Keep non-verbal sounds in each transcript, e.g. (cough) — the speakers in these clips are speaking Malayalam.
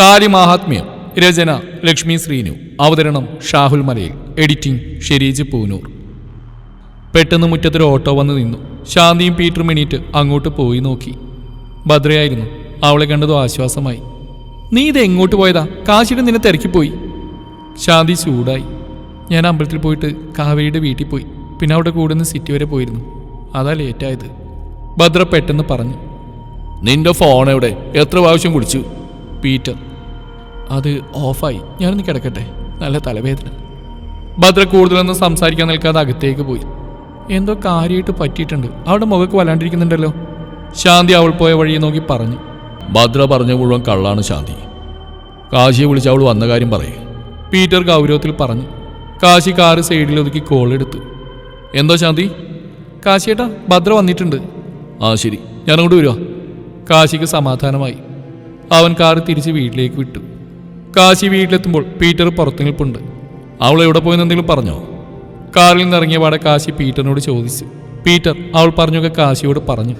താലി മാഹാത്മ്യം രചന ലക്ഷ്മി ശ്രീനു. അവതരണം ഷാഹുൽ മലയിൽ. എഡിറ്റിംഗ് ഷെരീജ് പൂനൂർ. പെട്ടെന്ന് മുറ്റത്തൊരു ഓട്ടോ വന്ന് നിന്നു. ശാന്തിയും പീറ്ററും എണീറ്റ് അങ്ങോട്ട് പോയി നോക്കി. ഭദ്രയായിരുന്നു. അവളെ കണ്ടതും ആശ്വാസമായി. നീ ഇത് എങ്ങോട്ട് പോയതാ? കാശിയുടെ നിന്നെ തിരക്കിപ്പോയി. ശാന്തി ചൂടായി. ഞാൻ അമ്പലത്തിൽ പോയിട്ട് കാവേരിയുടെ വീട്ടിൽ പോയി. പിന്നെ അവിടെ കൂടെ നിന്ന് സിറ്റി വരെ പോയിരുന്നു. അതാ ലേറ്റായത് ഭദ്ര പെട്ടെന്ന് പറഞ്ഞു. നിന്റെ ഫോൺ എവിടെ? എത്ര പ്രാവശ്യം കുടിച്ചു പീറ്റർ. അത് ഓഫായി. ഞാനൊന്ന് കിടക്കട്ടെ. നല്ല തലവേദന. ഭദ്ര കൂടുതലൊന്നും സംസാരിക്കാൻ നിൽക്കാതെ അകത്തേക്ക് പോയി. എന്തോ കാര്യമായിട്ട് പറ്റിയിട്ടുണ്ട്. അവിടെ മുഖക്ക് വല്ലാണ്ടിരിക്കുന്നുണ്ടല്ലോ. ശാന്തി അവൾ പോയ വഴി നോക്കി പറഞ്ഞു. ഭദ്ര പറഞ്ഞ മുഴുവൻ കള്ളാണ് ശാന്തി. കാശിയെ വിളിച്ച് അവൾ വന്ന കാര്യം പറയേ. പീറ്റർ ഗൗരവത്തിൽ പറഞ്ഞു. കാശി കാറ് സൈഡിൽ ഒതുക്കി കോൾ എടുത്തു. എന്തോ ശാന്തി? കാശിയേട്ടാ ഭദ്ര വന്നിട്ടുണ്ട്. ആ ശരി. ഞാനങ്ങോട്ട് വരുവാ. കാശിക്ക് സമാധാനമായി. അവൻ കാറ് തിരിച്ച് വീട്ടിലേക്ക് വിട്ടു. കാശി വീട്ടിലെത്തുമ്പോൾ പീറ്റർ പുറത്തു നിൽപ്പുണ്ട് അവൾ എവിടെ പോയെന്ന് എന്തെങ്കിലും പറഞ്ഞോ? കാറിൽ നിന്നിറങ്ങിയ പാടെ കാശി പീറ്ററിനോട് ചോദിച്ചു. പീറ്റർ അവൾ പറഞ്ഞൊക്കെ കാശിയോട് പറഞ്ഞു.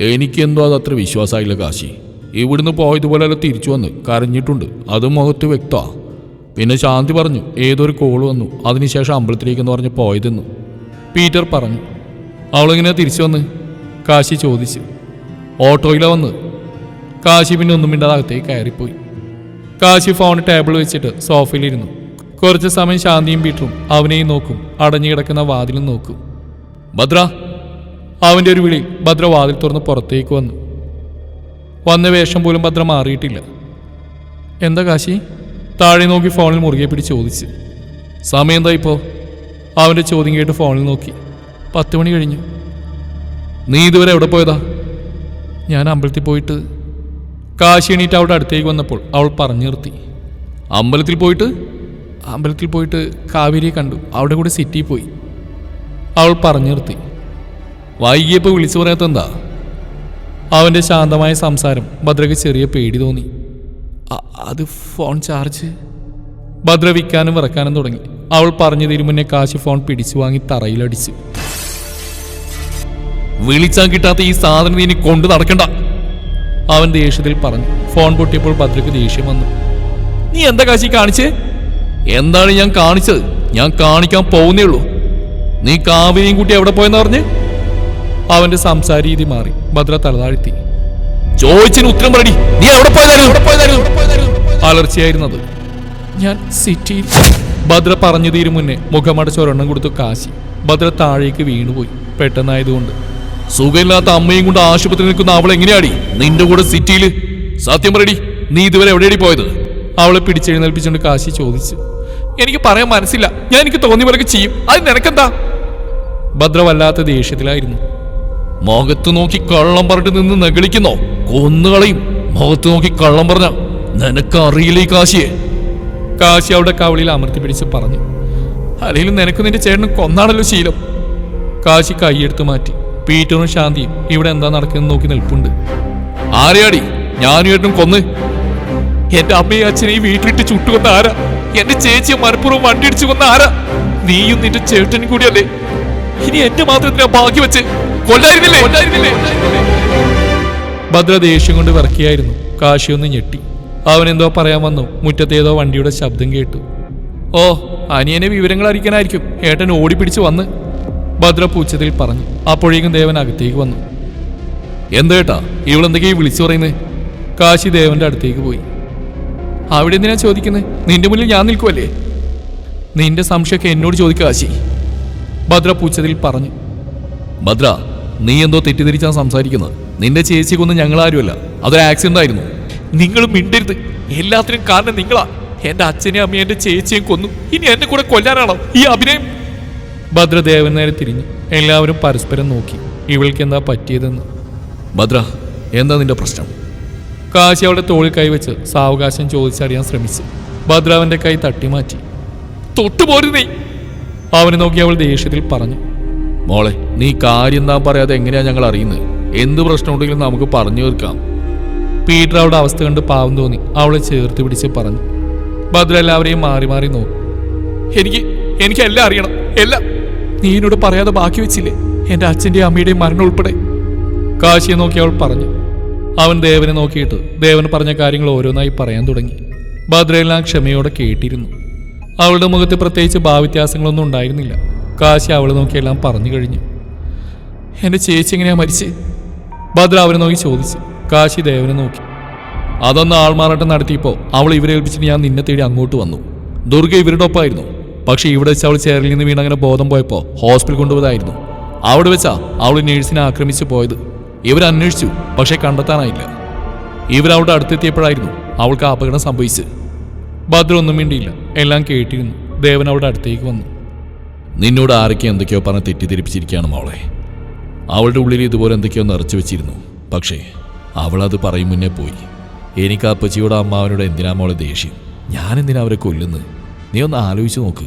എനിക്കെന്തോ അത് അത്ര വിശ്വാസമായില്ല കാശി. ഇവിടുന്ന് പോയതുപോലെ തിരിച്ചു വന്ന് കരഞ്ഞിട്ടുണ്ട്. അത് മുഖത്ത് വ്യക്തമാ. പിന്നെ ശാന്തി പറഞ്ഞു ഏതൊരു കോൾ വന്നു. അതിനുശേഷം അമ്പലത്തിലേക്കെന്ന് പറഞ്ഞ് പോയതെന്നു. പീറ്റർ പറഞ്ഞു അവളിങ്ങനെ തിരിച്ചു വന്ന്? കാശി ചോദിച്ചു ഓട്ടോയിലാണ് വന്ന്. കാശി പിന്നെ ഒന്നും മിണ്ടാതെ അകത്തേക്ക് കയറിപ്പോയി. കാശി ഫോൺ ടേബിൾ വെച്ചിട്ട് സോഫയിലിരുന്നു കുറച്ച് സമയം ശാന്തിയും പീറ്ററും അവനെയും നോക്കും. അടഞ്ഞു കിടക്കുന്ന വാതിലും നോക്കും. ഭദ്ര അവന്റെ ഒരു വിളി ഭദ്ര വാതിൽ തുറന്ന് പുറത്തേക്ക് വന്നു. വന്ന വേഷം പോലും ഭദ്ര മാറിയിട്ടില്ല. എന്താ കാശി? താഴെ നോക്കി ഫോണിൽ മുറുകെ പിടിച്ച് ചോദിച്ച്. സമയം എന്താ ഇപ്പോൾ അവന്റെ ചോദ്യം കേട്ട് ഫോണിൽ നോക്കി. പത്ത് മണി കഴിഞ്ഞു. നീ ഇതുവരെ എവിടെ പോയതാ? ഞാൻ അമ്പലത്തിൽ പോയിട്ട് കാശി എണീറ്റ് അവളുടെ അടുത്തേക്ക് വന്നപ്പോൾ അവൾ പറഞ്ഞു നിർത്തി. അമ്പലത്തിൽ പോയിട്ട്? അമ്പലത്തിൽ പോയിട്ട് കാവേരിയെ കണ്ടു. അവിടെ കൂടെ സിറ്റിയിൽ പോയി. അവൾ പറഞ്ഞു നിർത്തി. വൈകിയപ്പോൾ വിളിച്ചു പറയാത്ത എന്താ അവന്റെ ശാന്തമായ സംസാരം ഭദ്രയ്ക്ക് ചെറിയ പേടി തോന്നി. അത് ഫോൺ ചാർജ്? ഭദ്ര വിൽക്കാനും വിറക്കാനും തുടങ്ങി. അവൾ പറഞ്ഞു തരും മുന്നേ കാശി ഫോൺ പിടിച്ചു വാങ്ങി തറയിലടിച്ചു. വിളിച്ചാൻ കിട്ടാത്ത ഈ സാധനം ഇനി കൊണ്ടു നടക്കണ്ട. അവൻ ദേഷ്യത്തിൽ പറഞ്ഞു. ഫോൺ പൊട്ടിയപ്പോൾ ഭദ്രക്ക് ദേഷ്യം വന്നു. നീ എന്താ കാശി കാണിച്ചേ? എന്താണ് ഞാൻ കാണിച്ചത്? ഞാൻ കാണിക്കാൻ പോകുന്നേ ഉള്ളൂ. നീ കാവിനെയും കൂട്ടി എവിടെ പോയെന്ന് പറഞ്ഞ് അവന്റെ സംസാര രീതി മാറി. ഭദ്ര തലതാഴ്ത്തി. ചോദിച്ചിന് ഉത്തരം പറടി നീ എവിടെ അലർച്ചയായിരുന്നത്. ഞാൻ സിറ്റിയിൽ ഭദ്ര പറഞ്ഞു തീരും മുന്നേ മുഖമടച്ച ഒരെണ്ണം കൊടുത്തു കാശി. ഭദ്ര താഴേക്ക് വീണുപോയി. പെട്ടെന്നായതുകൊണ്ട് സുഖമില്ലാത്ത അമ്മയും കൊണ്ട് ആശുപത്രി നിൽക്കുന്ന അവൾ എങ്ങനെയാടി? നിന്റെ കൂടെ സിറ്റിയിൽ? സത്യം പറയടി നീ ഇതുവരെ എവിടെയാടി പോയത്? അവളെ പിടിച്ചെഴുന്നേൽപ്പിച്ചുകൊണ്ട് കാശി ചോദിച്ചു. എനിക്ക് പറയാൻ മനസ്സില്ല. ഞാൻ എനിക്ക് തോന്നിയ പോലൊക്കെ ചെയ്യും. അത് നിനക്കെന്താ? ഭദ്ര വല്ലാത്ത ദേഷ്യത്തിലായിരുന്നു. മുഖത്ത് നോക്കി കള്ളം പറഞ്ഞിട്ട് നിന്ന് നകളിക്കുന്നോ കൊന്നുകളയും മുഖത്ത് നോക്കി കള്ളം പറഞ്ഞ നിനക്ക് അറിയില്ല ഈ കാശിയെ? കാശി അവിടെ കവളിയിൽ അമർത്തി പിടിച്ച് പറഞ്ഞു. അല്ലെങ്കിലും നിനക്ക് നിന്റെ ചേട്ടനും കൊന്നാണല്ലോ ശീലം. കാശി കൈയെടുത്ത് മാറ്റി. പീറ്ററും ശാന്തിയും ഇവിടെ എന്താ നടക്കുന്നത് നോക്കി നിൽപ്പുണ്ട്. ആരെയാടി? ഞാനും ഏട്ടനും കൊന്ന്. എന്റെ അമ്മയും അച്ഛനെയും വീട്ടിലിട്ട് ചുട്ടുകൊന്ന ആരാ? എന്റെ ചേച്ചിയെ മനഃപൂർവം വണ്ടി ഇടിച്ചു കൊന്ന ആരാ? നീയും നിന്റെ ചേട്ടനും കൂടിയല്ലേ? ഇനി എന്റെ മാത്രത്തിനാ ബാക്കി വെച്ച് കൊല്ലായിരുന്നില്ലേ? കൊല്ലായിരുന്നില്ലേ? ഭദ്ര ദേഷ്യം കൊണ്ട് വിറക്കിയായിരുന്നു. കാശി ഒന്ന് ഞെട്ടി. അവൻ എന്തോ പറയാൻ വന്നു. മുറ്റത്തേതോ വണ്ടിയുടെ ശബ്ദം കേട്ടു. ഓ അനിയനെ വിവരങ്ങൾ അറിയിക്കാനായിരിക്കും. ഏട്ടൻ ഓടിപ്പിടിച്ച് വന്ന്. ഭദ്ര പൂച്ചതിൽ പറഞ്ഞു. അപ്പോഴേക്കും ദേവൻ അകത്തേക്ക് വന്നു. എന്തേട്ടാ ഇവളെന്തൊക്കെയാ വിളിച്ചു പറയുന്നത് കാശി ദേവന്റെ അടുത്തേക്ക് പോയി. അവിടെ എന്തിനാ ചോദിക്കുന്നത് നിന്റെ മുന്നിൽ ഞാൻ നിൽക്കുമല്ലേ നിന്റെ സംശയമൊക്കെ എന്നോട് ചോദിക്കുക കാശി. ഭദ്ര പൂച്ചതിൽ പറഞ്ഞു. ഭദ്ര നീ എന്തോ തെറ്റിദ്ധരിച്ചാണ് സംസാരിക്കുന്നത്? നിന്റെ ചേച്ചി കൊന്ന് ഞങ്ങളാരുമല്ല അതൊരു ആക്സിഡന്റ് ആയിരുന്നു. നിങ്ങൾ മിണ്ടരുത്. എല്ലാത്തിനും കാരണം നിങ്ങളാ. എന്റെ അച്ഛനെയും അമ്മയും എന്റെ ചേച്ചിയും കൊന്നു. ഇനി എന്നെ കൂടെ കൊല്ലാനാണോ ഈ അഭിനയം? ഭദ്ര ദേവൻ നേരെ തിരിഞ്ഞു എല്ലാവരും പരസ്പരം നോക്കി. ഇവൾക്ക് എന്താ പറ്റിയതെന്ന്. ഭദ്ര എന്താ നിന്റെ പ്രശ്നം? കാശി അവളുടെ തോളിൽ കൈവച്ച് സാവകാശം ചോദിച്ചറിയാൻ ശ്രമിച്ചു ഭദ്ര കൈ തട്ടി മാറ്റി തൊട്ടുപോരു നീ! അവനെ നോക്കി അവൾ ദേഷ്യത്തിൽ പറഞ്ഞു. മോളെ നീ കാര്യം എന്താ പറയാതെ എങ്ങനെയാ ഞങ്ങൾ അറിയുന്നത്? എന്ത് പ്രശ്നമുണ്ടെങ്കിലും നമുക്ക് പറഞ്ഞു തീർക്കാം. പീറ്റർ അവളുടെ അവസ്ഥ കണ്ട് പാവം തോന്നി. അവളെ ചേർത്ത് പിടിച്ച് പറഞ്ഞു. ഭദ്ര എല്ലാവരെയും മാറി മാറി നോക്കും. എനിക്ക് എനിക്ക് എല്ലാം അറിയണം. എല്ലാം നീ എന്നോട് പറയാതെ ബാക്കി വെച്ചില്ലേ? എന്റെ അച്ഛന്റെയും അമ്മയുടെയും മരണം ഉൾപ്പെടെ. കാശിയെ നോക്കി അവൾ പറഞ്ഞു. അവൻ ദേവനെ നോക്കിയിട്ട് ദേവൻ പറഞ്ഞ കാര്യങ്ങൾ ഓരോന്നായി പറയാൻ തുടങ്ങി. ഭദ്രയെല്ലാം ക്ഷമയോടെ കേട്ടിരുന്നു. അവളുടെ മുഖത്ത് പ്രത്യേകിച്ച് ഭാവ്യത്യാസങ്ങളൊന്നും ഉണ്ടായിരുന്നില്ല. കാശി അവളെ നോക്കിയെല്ലാം പറഞ്ഞു കഴിഞ്ഞു. എന്റെ ചേച്ചി എങ്ങനെയാ മരിച്ച്? ഭദ്ര അവനെ നോക്കി ചോദിച്ചു. കാശി ദേവനെ നോക്കി. അതൊന്ന് ആൾമാറാട്ടം നടത്തിയപ്പോൾ അവൾ ഇവരെ ഏൽപ്പിച്ചിട്ട് ഞാൻ നിന്നെ തേടി അങ്ങോട്ട് വന്നു. ദുർഗ ഇവരുടെ ഒപ്പമായിരുന്നു പക്ഷെ ഇവിടെ വെച്ച് അവൾ ചെയറിൽ നിന്ന് വീണ് അങ്ങനെ ബോധം പോയപ്പോൾ ഹോസ്പിറ്റൽ കൊണ്ടുപോയതായിരുന്നു. അവിടെ വെച്ചാ അവൾ നേഴ്സിനെ ആക്രമിച്ച് പോയത്. ഇവർ അന്വേഷിച്ചു പക്ഷേ കണ്ടെത്താനായില്ല. ഇവർ അവിടെ അടുത്തെത്തിയപ്പോഴായിരുന്നു അവൾക്ക് അപകടം സംഭവിച്ച് ഭദ്ര ഒന്നും വേണ്ടിയില്ല എല്ലാം കേട്ടിരുന്നു. ദേവൻ അവിടെ അടുത്തേക്ക് വന്നു. നിന്നോട് ആരൊക്കെ എന്തൊക്കെയോ പറഞ്ഞ് തെറ്റിദ്ധരിപ്പിച്ചിരിക്കുകയാണ് മോളെ. അവളുടെ ഉള്ളിൽ ഇതുപോലെ എന്തൊക്കെയോ നിറച്ചു വെച്ചിരുന്നു. പക്ഷേ അവളത് പറയും മുന്നേ പോയി. എനിക്ക് ആ അപ്പച്ചിയോട് അമ്മാവനോട് എന്തിനാ മോളെ ദേഷ്യം? ഞാനെന്തിനാ അവരെ കൊല്ലുന്നു നീ ഒന്ന് ആലോചിച്ച് നോക്ക്.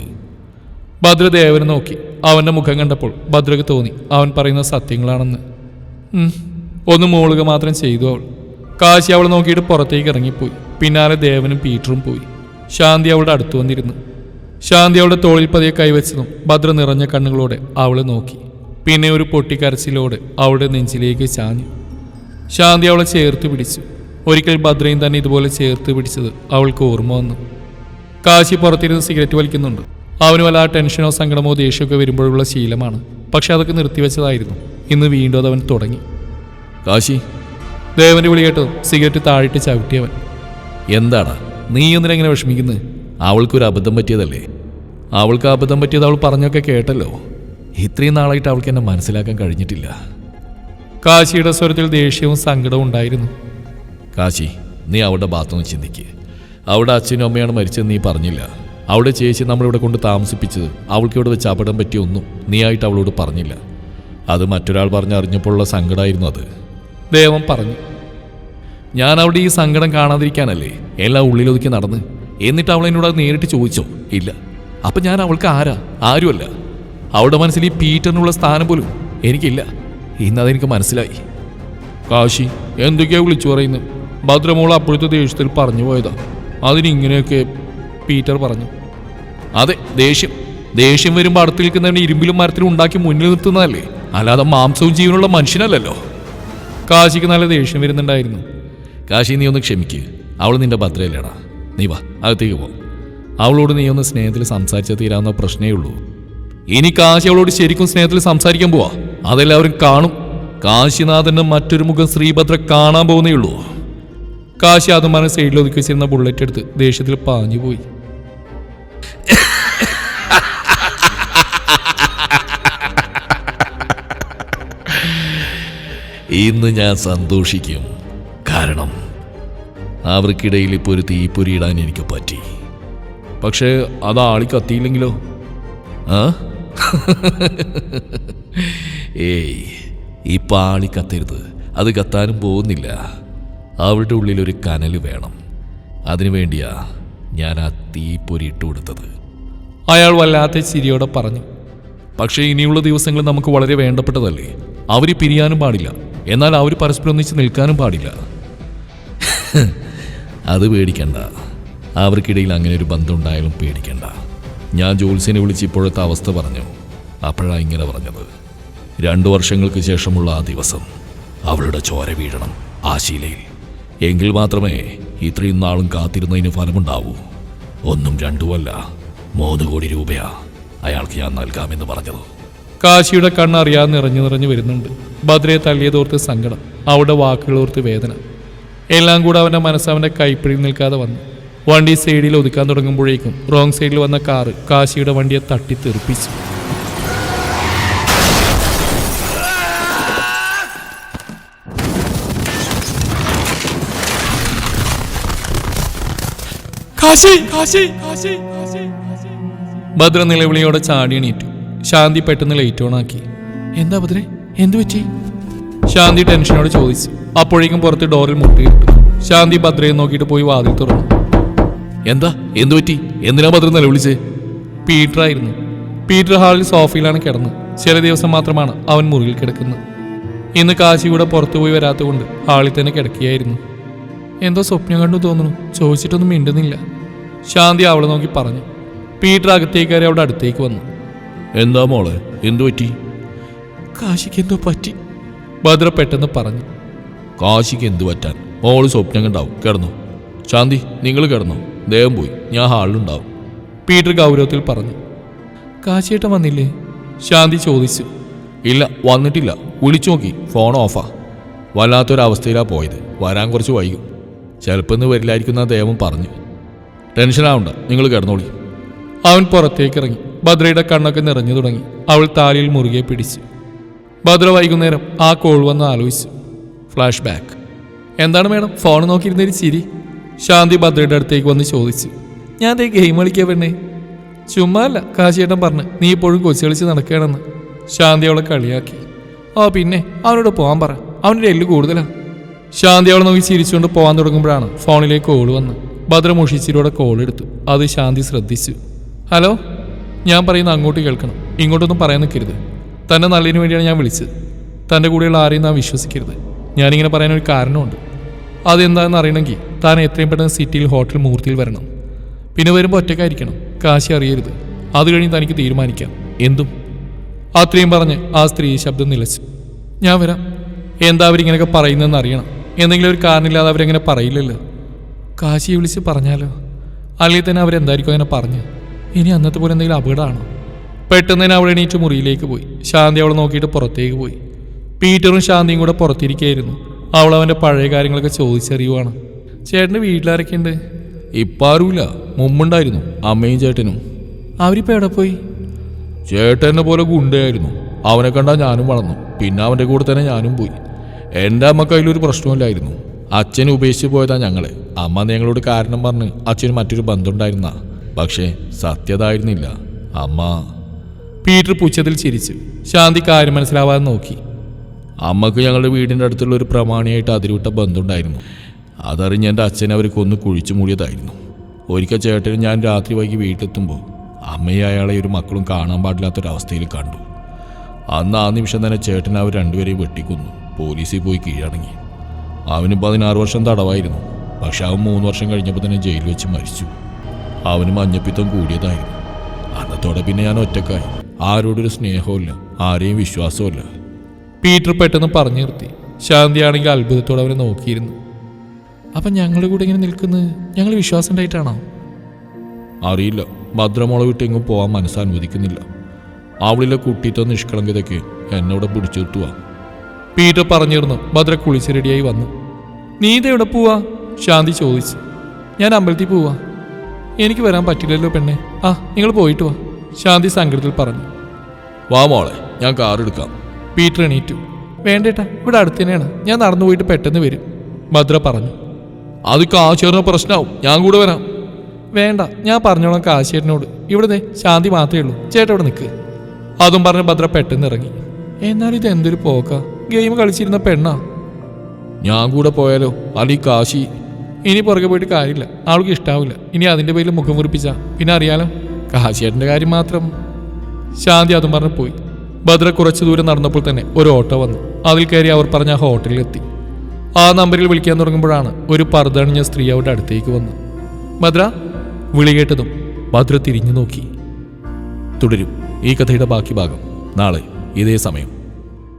ഭദ്ര ദേവനെ നോക്കി. അവന്റെ മുഖം കണ്ടപ്പോൾ ഭദ്രക്ക് തോന്നി. അവൻ പറയുന്ന സത്യങ്ങളാണെന്ന്. ഒന്ന് മൂളുക മാത്രം ചെയ്തു അവൾ. കാശി അവൾ നോക്കിയിട്ട് പുറത്തേക്ക് ഇറങ്ങിപ്പോയി. പിന്നാലെ ദേവനും പീറ്ററും പോയി. ശാന്തി അവളുടെ അടുത്ത് വന്നിരുന്നു. ശാന്തി അവളുടെ തോളിൽ പതിയെ കൈവച്ചതും ഭദ്ര നിറഞ്ഞ കണ്ണുകളോടെ അവളെ നോക്കി. പിന്നെ ഒരു പൊട്ടിക്കരച്ചിലോടെ അവളുടെ നെഞ്ചിലേക്ക് ചാഞ്ഞു. ശാന്തി അവളെ ചേർത്ത് പിടിച്ചു. ഒരിക്കൽ ഭദ്രയും തന്നെ ഇതുപോലെ ചേർത്ത് പിടിച്ചത് അവൾക്ക് ഓർമ്മ വന്നു. കാശി പുറത്തിരുന്ന് സിഗരറ്റ് വലിക്കുന്നുണ്ട്. അവന് വല്ല ടെൻഷനോ സങ്കടമോ ദേഷ്യമൊക്കെ വരുമ്പോഴുള്ള ശീലമാണ്. പക്ഷെ അതൊക്കെ നിർത്തിവെച്ചതായിരുന്നു ഇന്ന് വീണ്ടും അതവൻ അവൻ തുടങ്ങി. കാശി. ദേവന്റെ വിളി കേട്ടു സിഗരറ്റ് താഴിട്ട് ചവിട്ടിയവൻ. എന്താണ് നീ എങ്ങനെ വിഷമിക്കുന്നത് അവൾക്കൊരു അബദ്ധം പറ്റിയതല്ലേ? അവൾക്ക് അബദ്ധം പറ്റിയത് അവൾ പറഞ്ഞൊക്കെ കേട്ടല്ലോ. ഇത്രയും നാളായിട്ട് അവൾക്ക് എന്നെ മനസ്സിലാക്കാൻ കഴിഞ്ഞിട്ടില്ല. കാശിയുടെ സ്വരത്തിൽ ദേഷ്യവും സങ്കടവും ഉണ്ടായിരുന്നു. കാശി നീ അവളുടെ ഭാഗത്തുനിന്ന് ചിന്തിക്ക്. അവിടെ അച്ഛനും അമ്മയാണ് മരിച്ചതെന്ന് നീ പറഞ്ഞില്ല. അവിടെ ചേച്ചി നമ്മളിവിടെ കൊണ്ട് താമസിപ്പിച്ചത് അവൾക്ക് ഇവിടെ വെച്ച് അപകടം പറ്റിയ ഒന്നും നീ ആയിട്ട് അവളോട് പറഞ്ഞില്ല. അത് മറ്റൊരാൾ പറഞ്ഞറിഞ്ഞപ്പോഴുള്ള സങ്കടമായിരുന്നു അത്. ദേവം പറഞ്ഞു ഞാൻ അവിടെ ഈ സങ്കടം കാണാതിരിക്കാനല്ലേ? എല്ലാം ഉള്ളിലൊതുക്കി നടന്ന്. എന്നിട്ട് അവൾ എന്നോട് അത് നേരിട്ട് ചോദിച്ചോ? ഇല്ല. അപ്പം ഞാൻ അവൾക്ക് ആരാ? ആരുമല്ല. അവളുടെ മനസ്സിൽ ഈ പീറ്ററിനുള്ള സ്ഥാനം പോലും എനിക്കില്ല. ഇന്നതെനിക്ക് മനസ്സിലായി. കാശി എന്തൊക്കെയാ വിളിച്ചു പറയുന്നത്? ഭദ്രമോൾ അപ്പോഴത്തെ ദേഷ്യത്തിൽ പറഞ്ഞു പോയതാ. അതിനിങ്ങനെയൊക്കെ പീറ്റർ പറഞ്ഞു. അതെ ദേഷ്യം. ദേഷ്യം വരുമ്പോൾ അടുത്ത് നിൽക്കുന്നവനെ ഇരുമ്പിലും മരത്തിലും ഉണ്ടാക്കി മുന്നിൽ നിർത്തുന്നതല്ലേ? അല്ലാതെ മാംസവും ജീവനുള്ള മനുഷ്യനല്ലല്ലോ. കാശിക്ക് നല്ല ദേഷ്യം വരുന്നുണ്ടായിരുന്നു. കാശി നീ ഒന്ന് ക്ഷമിക്ക്. അവൾ നിന്റെ ഭദ്രയല്ലേടാ. നീ വാ അകത്തേക്ക് പോ. അവളോട് നീ ഒന്ന് സ്നേഹത്തിൽ സംസാരിച്ച തീരാവുന്ന പ്രശ്നമേ ഉള്ളൂ. ഇനി കാശി അവളോട് ശരിക്കും സ്നേഹത്തിൽ സംസാരിക്കാൻ പോവാ. അതെല്ലാവരും കാണും. കാശിനാഥന്റെ മറ്റൊരു മുഖം ശ്രീഭദ്ര കാണാൻ പോകുന്നേ ഉള്ളൂ. കാശി അത് മനസ്സ് സൈഡിൽ ഒതുക്കി വെച്ചിരുന്ന ബുള്ളറ്റ് എടുത്ത് ദേഷ്യത്തിൽ പാഞ്ഞു പോയി. ഇന്ന് ഞാൻ സന്തോഷിക്കും. കാരണം അവർക്കിടയിൽ ഇപ്പോൾ ഒരു തീപ്പൊരി ഇടാൻ എനിക്ക് പറ്റി. പക്ഷേ അത് ആളി കത്തിയില്ലെങ്കിലോ? ആ? ഏയ് ഇപ്പം ആളി കത്തരുത്. അത് കത്താനും പോകുന്നില്ല. അവരുടെ ഉള്ളിൽ ഒരു കനൽ വേണം. അതിനു വേണ്ടിയാ ഞാൻ ആ തീപ്പൊരി ഇട്ടു കൊടുത്തത്. അയാൾ വല്ലാത്ത ചിരിയോടെ പറഞ്ഞു പക്ഷേ ഇനിയുള്ള ദിവസങ്ങൾ നമുക്ക് വളരെ വേണ്ടപ്പെട്ടതല്ലേ? അവർ പിരിയാനും പാടില്ല. എന്നാൽ അവർ പരസ്പരം ഒന്നിച്ച് നിൽക്കാനും പാടില്ല. (laughs) അത് പേടിക്കണ്ട. അവർക്കിടയിൽ അങ്ങനെ ഒരു ബന്ധം ഉണ്ടായാലും പേടിക്കണ്ട. ഞാൻ ജോത്സ്യനെ വിളിച്ച് ഇപ്പോഴത്തെ അവസ്ഥ പറഞ്ഞു. അപ്പോഴാണ് ഇങ്ങനെ പറഞ്ഞത്. രണ്ടു വർഷങ്ങൾക്ക് ശേഷമുള്ള ആ ദിവസം അവളുടെ ചോര വീഴണം ആ ശീലയിൽ എങ്കിൽ മാത്രമേ ഇത്രയും നാളും കാത്തിരുന്നതിന് ഫലമുണ്ടാവൂ. ഒന്നും രണ്ടുമല്ല മൂന്ന് കോടി രൂപയാ അയാൾക്ക് ഞാൻ നൽകാമെന്ന് പറഞ്ഞത്. കാശിയുടെ കണ്ണ് അറിയാതെ നിറഞ്ഞു നിറഞ്ഞു വരുന്നുണ്ട്. ഭദ്രയെ തള്ളിയതോർത്ത് സങ്കടം അവിടെ വാക്കുകളോർത്ത് വേദന. എല്ലാം കൂടെ അവന്റെ മനസ്സ് അവന്റെ കൈപ്പിടിയിൽ നിൽക്കാതെ വന്നു. വണ്ടി സൈഡിൽ ഒതുക്കാൻ തുടങ്ങുമ്പോഴേക്കും റോങ് സൈഡിൽ വന്ന കാറ് കാശിയുടെ വണ്ടിയെ തട്ടി തെറിപ്പിച്ചു കാശി കാശി കാശി കാശി ഭദ്ര നിലവിളിയോടെ ചാടി എണീറ്റു. ശാന്തി പെട്ടെന്ന് ലൈറ്റ് ഓൺ ആക്കി. എന്താ ഭദ്രേ? എന്തു പറ്റി? ശാന്തി ടെൻഷനോട് ചോദിച്ചു. അപ്പോഴേക്കും പുറത്ത് ഡോറിൽ മുട്ടിയിട്ടു ശാന്തി ഭദ്രയെ നോക്കിയിട്ട് പോയി വാതിൽ തുറന്നു. എന്താ? എന്തു പറ്റി? എന്തിനാ ഭദ്ര നിലവിളിച്ചേ? പീറ്റർ ആയിരുന്നു. പീറ്റർ ഹാളിൽ സോഫയിലാണ് കിടന്നത് ചില ദിവസം മാത്രമാണ് അവൻ മുറിയിൽ കിടക്കുന്നത്. ഇന്ന് കാശി കൂടെ പുറത്തുപോയി വരാത്തതുകൊണ്ട് ഹാളിൽ തന്നെ കിടക്കുകയായിരുന്നു. എന്തോ സ്വപ്നം കണ്ടു തോന്നുന്നു. ചോദിച്ചിട്ടൊന്നും മിണ്ടുന്നില്ല. ശാന്തി അവളെ നോക്കി പറഞ്ഞു. പീറ്റർ അകത്തേക്ക് കയറി അവിടെ അടുത്തേക്ക് വന്നു. എന്താ മോളെ? എന്തു പറ്റി? കാശിക്ക് എന്തോ പറ്റി? ഭദ്ര പെട്ടെന്ന് പറഞ്ഞു. കാശിക്ക് എന്തു പറ്റാൻ? മോൾ സ്വപ്നം കണ്ടാവും. കിടന്നു. ശാന്തി നിങ്ങൾ കിടന്നു. ദേഹം പോയി. ഞാൻ ഹാളിലുണ്ടാവും. പീറ്റർ ഗൗരവത്തിൽ പറഞ്ഞു. കാശിയേട്ടൻ വന്നില്ലേ? ശാന്തി ചോദിച്ചു. ഇല്ല വന്നിട്ടില്ല. വിളിച്ചു നോക്കി. ഫോൺ ഓഫാ. വല്ലാത്തൊരവസ്ഥയിലാണ് പോയത്. വരാൻ കുറച്ച് വൈകും. ചിലപ്പോൾ ഇന്ന് വരില്ലായിരിക്കുന്ന ദേവം പറഞ്ഞു. ടെൻഷനാവണ്ട നിങ്ങൾ കിടന്നോളി. അവൻ പുറത്തേക്ക് ഇറങ്ങി ഭദ്രയുടെ കണ്ണൊക്കെ നിറഞ്ഞു തുടങ്ങി. അവൾ താലിയിൽ മുറുകെ പിടിച്ചു. ഭദ്ര വൈകുന്നേരം ആ കോൾ വന്ന് ആലോചിച്ചു. ഫ്ലാഷ് ബാക്ക് എന്താണ് മേഡം ഫോൺ നോക്കിയിരുന്നൊരു ചിരി? ശാന്തി ഭദ്രയുടെ അടുത്തേക്ക് വന്ന് ചോദിച്ചു. ഞാൻ അതേ ഗെയിം കളിക്കുക പെണ്ണേ. ചുമ്മാ അല്ല കാശിയേട്ടൻ പറഞ്ഞ്. നീ ഇപ്പോഴും കൊച്ചു കളിച്ച് നടക്കുകയാണെന്ന്. ശാന്തി അവളെ കളിയാക്കി. ആ പിന്നെ അവനോട് പോകാൻ പറ. അവന്റെ എല്ല് കൂടുതലാ. ശാന്തി അവളെ നോക്കി ചിരിച്ചുകൊണ്ട് പോകാൻ തുടങ്ങുമ്പോഴാണ് ഫോണിലേക്ക് കോൾ വന്ന് ഭദ്ര മുഷിച്ചിലൂടെ കോൾ എടുത്തു. അത് ശാന്തി ശ്രദ്ധിച്ചു. ഹലോ ഞാൻ പറയുന്ന അങ്ങോട്ട് കേൾക്കണം. ഇങ്ങോട്ടൊന്നും പറയാൻ നിൽക്കരുത്. തന്റെ നല്ലതിന് വേണ്ടിയാണ് ഞാൻ വിളിച്ചത്. തന്റെ കൂടെയുള്ള ആരെയും നാം വിശ്വസിക്കരുത്. ഞാനിങ്ങനെ പറയാനൊരു കാരണമുണ്ട്. അതെന്താണെന്ന് അറിയണമെങ്കിൽ താൻ എത്രയും പെട്ടെന്ന് സിറ്റിയിൽ ഹോട്ടൽ മൂർത്തിയിൽ വരണം. പിന്നെ വരുമ്പോൾ ഒറ്റക്കായിരിക്കണം കാശി അറിയരുത്. അത് കഴിഞ്ഞ് തനിക്ക് തീരുമാനിക്കാം. എന്തും? അത്രയും പറഞ്ഞ് ആ സ്ത്രീ ശബ്ദം നിലച്ചു. ഞാൻ വരാം. എന്താ അവരിങ്ങനെയൊക്കെ പറയുന്നതെന്ന് അറിയണം. എന്തെങ്കിലും ഒരു കാരണമില്ലാതെ അവരങ്ങനെ പറയില്ലല്ലോ. കാശിയെ വിളിച്ച് പറഞ്ഞാലോ? അല്ലെങ്കിൽ തന്നെ അവരെന്തായിരിക്കും അങ്ങനെ പറഞ്ഞു? ഇനി അന്നത്തെ പോലെ എന്തെങ്കിലും അപകടമാണോ? പെട്ടെന്ന് തന്നെ അവൾ എണീറ്റ് മുറിയിലേക്ക് പോയി. ശാന്തി അവളെ നോക്കിയിട്ട് പുറത്തേക്ക് പോയി. പീറ്ററും ശാന്തിയും കൂടെ പുറത്തിരിക്കുകയായിരുന്നു. അവൾ അവന്റെ പഴയ കാര്യങ്ങളൊക്കെ ചോദിച്ചറിയുവാണ്. ചേട്ടന്റെ വീട്ടിലാരൊക്കെ ഉണ്ട്? ഇപ്പം ആരുമില്ല. മുമ്പുണ്ടായിരുന്നു. അമ്മയും ചേട്ടനും. അവരിപ്പോൾ എവിടെ പോയി? ചേട്ടനെ പോലെ ഗുണ്ടയായിരുന്നു. അവനെ കണ്ടാൽ ഞാനും വളർന്നു. പിന്നെ അവന്റെ കൂടെ തന്നെ ഞാനും പോയി. എന്റെ അമ്മയ്ക്ക് അതിലൊരു പ്രശ്നമില്ലായിരുന്നു അച്ഛൻ ഉപേക്ഷിച്ച് പോയതാ ഞങ്ങൾ. അമ്മ ഞങ്ങളോട് കാരണം പറഞ്ഞ് അച്ഛന് മറ്റൊരു ബന്ധമുണ്ടായിരുന്ന പക്ഷേ സത്യതായിരുന്നില്ല. അമ്മ പീറ്റർ പുച്ഛത്തിൽ ചിരിച്ചു ശാന്തി കാര്യം മനസ്സിലാവാതെ നോക്കി. അമ്മയ്ക്ക് ഞങ്ങളുടെ വീടിന്റെ അടുത്തുള്ള ഒരു പ്രമാണിയായിട്ട് അതിരുവിട്ട ബന്ധമുണ്ടായിരുന്നു അതറിഞ്ഞ് എന്റെ അച്ഛനെ അവർ കൊന്ന് കുഴിച്ചു മൂടിയതായിരുന്നു. ഒരിക്കൽ ചേട്ടനും ഞാൻ രാത്രി വൈകി വീട്ടിലെത്തുമ്പോൾ അമ്മയെ അയാളെ ഒരു മക്കളും കാണാൻ പാടില്ലാത്തൊരവസ്ഥയിൽ കണ്ടു. അന്ന് ആ നിമിഷം തന്നെ ചേട്ടൻ അവർ രണ്ടുപേരെയും വെട്ടിക്കൊന്നു. പോലീസിൽ പോയി കീഴടങ്ങി. അവന് പതിനാറ് വർഷം തടവായിരുന്നു. പക്ഷെ അവൻ മൂന്ന് വർഷം കഴിഞ്ഞപ്പോൾ തന്നെ ജയിലിൽ വെച്ച് മരിച്ചു. അവന് മഞ്ഞപ്പിത്തം കൂടിയതായിരുന്നു. അന്നത്തോടെ പിന്നെ ഞാൻ ഒറ്റക്കായി. ആരോടൊരു സ്നേഹമില്ല ആരെയും വിശ്വാസമില്ല പീറ്റർ പെട്ടെന്ന് പറഞ്ഞു നിർത്തി. ശാന്തിയാണെങ്കിൽ അത്ഭുതത്തോടെ അവനെ നോക്കിയിരുന്നു. അപ്പം ഞങ്ങളുടെ കൂടെ ഇങ്ങനെ നിൽക്കുന്നത് ഞങ്ങൾ വിശ്വാസം ഉണ്ടായിട്ടാണോ? അറിയില്ല. ഭദ്രമോളെ വിട്ട് എങ്ങും പോകാൻ മനസ്സനുവദിക്കുന്നില്ല അവളിലെ കുട്ടിത്തോ നിഷ്കളങ്കതയ്ക്ക് എന്നോട് പിടിച്ചെത്തുക പീറ്റർ പറഞ്ഞിരുന്നു ഭദ്ര കുളിച്ച് റെഡിയായി വന്നു. നീ എവിടെ പോവാ? ശാന്തി ചോദിച്ചു. ഞാൻ അമ്പലത്തിൽ പോവാ. എനിക്ക് വരാൻ പറ്റില്ലല്ലോ പെണ്ണെ. ആ നിങ്ങൾ പോയിട്ട് വാ ശാന്തി സങ്കടത്തിൽ പറഞ്ഞു. വാ മോളെ ഞാൻ കാർ എടുക്കാം. പീറ്റർ എണീറ്റു. വേണ്ടേട്ടാ ഇവിടെ അടുത്ത് തന്നെയാണ്. ഞാൻ നടന്നു പോയിട്ട് പെട്ടെന്ന് വരും ഭദ്ര പറഞ്ഞു. അത് കാശേറിന് പ്രശ്നമാവും. ഞാൻ കൂടെ വരാം. വേണ്ട ഞാൻ പറഞ്ഞോളാം കാശേരനോട് ഇവിടെ ദേ ശാന്തി മാത്രമേ ഉള്ളൂ. ചേട്ടൻ ഇവിടെ നിൽക്ക് അതും പറഞ്ഞ് ഭദ്ര പെട്ടെന്ന് ഇറങ്ങി. എന്നാലും ഇത് എന്തൊരു പോക്ക? ഗെയിം കളിച്ചിരുന്ന പെണ്ണാ. ഞാൻ കൂടെ പോയാലോ? അലി കാശി. ഇനി പുറകെ പോയിട്ട് കാര്യമില്ല. ആൾക്ക് ഇഷ്ടാവില്ല. ഇനി അതിന്റെ പേരിൽ മുഖം മുറിപ്പിച്ച. പിന്നെ അറിയാലോ? കാശിയേട്ടന്റെ കാര്യം മാത്രം. ശാന്തി അതും പറഞ്ഞ് പോയി. ഭദ്ര കുറച്ച് ദൂരം നടന്നപ്പോൾ തന്നെ ഒരു ഓട്ടോ വന്നു. അതിൽ കയറി അവർ പറഞ്ഞ ഹോട്ടലിലെത്തി. ആ നമ്പറിൽ വിളിക്കാൻ തുടങ്ങുമ്പോഴാണ് ഒരു പർദ്ദണിഞ്ഞ സ്ത്രീ അവരുടെ അടുത്തേക്ക് വന്നു ഭദ്ര വിളി കേട്ടതും ഭദ്ര തിരിഞ്ഞു നോക്കി. തുടരും. ഈ കഥയുടെ ബാക്കി ഭാഗം. നാളെ ഇതേ സമയം.